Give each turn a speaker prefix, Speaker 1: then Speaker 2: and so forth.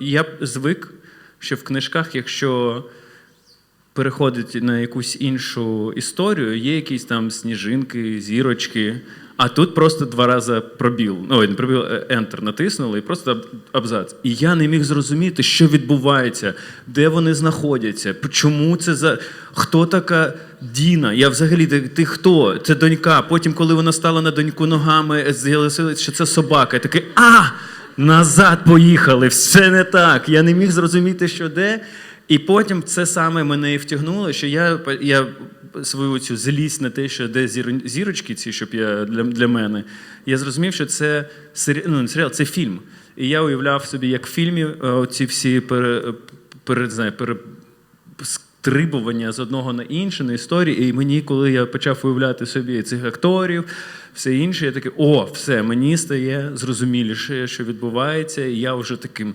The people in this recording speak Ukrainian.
Speaker 1: Я звик, що в книжках, якщо переходить на якусь іншу історію, є якісь там сніжинки, зірочки. А тут просто два рази пробіл. Ой, не пробіл, е, Enter натиснули і просто абзац. І я не міг зрозуміти, що відбувається, де вони знаходяться, чому це за. Хто така Діна? Я взагалі ти, ти хто? Це донька. Потім, коли вона стала на доньку ногами, з'явилося, що це собака. Я такий, а! Назад поїхали, все не так. Я не міг зрозуміти, що де. І потім це саме мене і втягнуло, що я, я свою цю злість на те, що де зірочки ці, щоб я для, для мене, я зрозумів, що це сері... ну, не серіал, це фільм. І я уявляв собі, як в фільмі е, ці всі пере, пере, не знаю, пере, стрибування з одного на інше, на історії. І мені, коли я почав уявляти собі цих акторів, все інше, я такий, о, все, мені стає зрозуміліше, що відбувається, і я вже таким